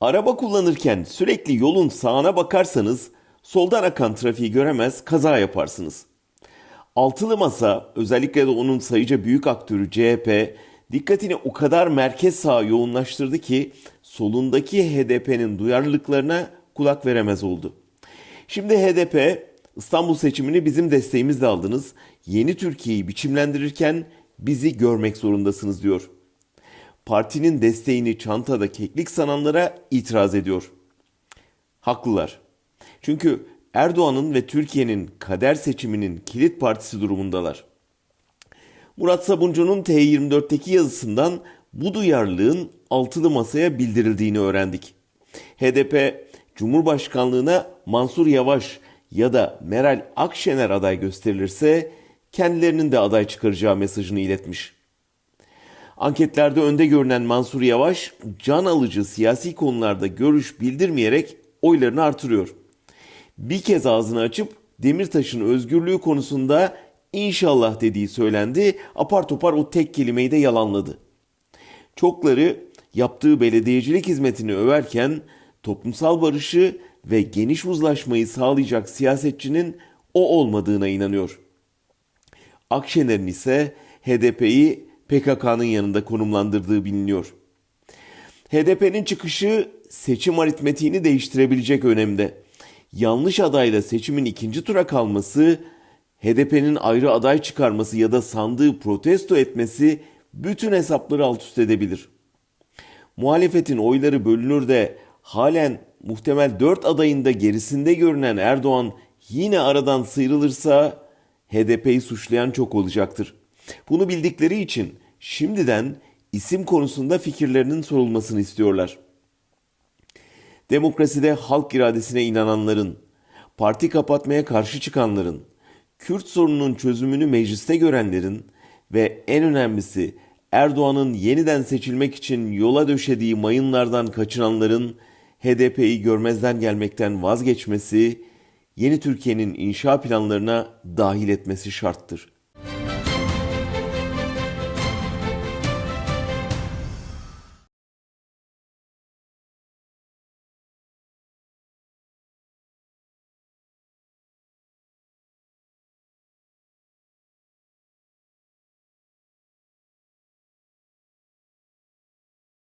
Araba kullanırken sürekli yolun sağına bakarsanız soldan akan trafiği göremez kaza yaparsınız. Altılı Masa özellikle de onun sayıca büyük aktörü CHP dikkatini o kadar merkez sağa yoğunlaştırdı ki solundaki HDP'nin duyarlılıklarına kulak veremez oldu. Şimdi HDP İstanbul seçimini bizim desteğimizle aldınız. Yeni Türkiye'yi biçimlendirirken bizi görmek zorundasınız diyor. Partinin desteğini çantada keklik sananlara itiraz ediyor. Haklılar. Çünkü Erdoğan'ın ve Türkiye'nin kader seçiminin kilit partisi durumundalar. Murat Sabuncu'nun T24'teki yazısından bu duyarlılığın altılı masaya bildirildiğini öğrendik. HDP Cumhurbaşkanlığına Mansur Yavaş ya da Meral Akşener aday gösterilirse kendilerinin de aday çıkaracağı mesajını iletmiş. Anketlerde önde görünen Mansur Yavaş can alıcı siyasi konularda görüş bildirmeyerek oylarını artırıyor. Bir kez ağzını açıp Demirtaş'ın özgürlüğü konusunda inşallah dediği söylendi. Apar topar o tek kelimeyi de yalanladı. Çokları yaptığı belediyecilik hizmetini överken toplumsal barışı ve geniş uzlaşmayı sağlayacak siyasetçinin o olmadığına inanıyor. Akşener'in ise HDP'yi PKK'nın yanında konumlandırdığı biliniyor. HDP'nin çıkışı seçim aritmetiğini değiştirebilecek önemde. Yanlış adayla seçimin ikinci tura kalması, HDP'nin ayrı aday çıkarması ya da sandığı protesto etmesi bütün hesapları alt üst edebilir. Muhalefetin oyları bölünür de halen muhtemel 4 adayında gerisinde görünen Erdoğan yine aradan sıyrılırsa HDP'yi suçlayan çok olacaktır. Bunu bildikleri için şimdiden isim konusunda fikirlerinin sorulmasını istiyorlar. Demokraside halk iradesine inananların, parti kapatmaya karşı çıkanların, Kürt sorununun çözümünü mecliste görenlerin ve en önemlisi Erdoğan'ın yeniden seçilmek için yola döşediği mayınlardan kaçınanların HDP'yi görmezden gelmekten vazgeçmesi, yeni Türkiye'nin inşa planlarına dahil etmesi şarttır.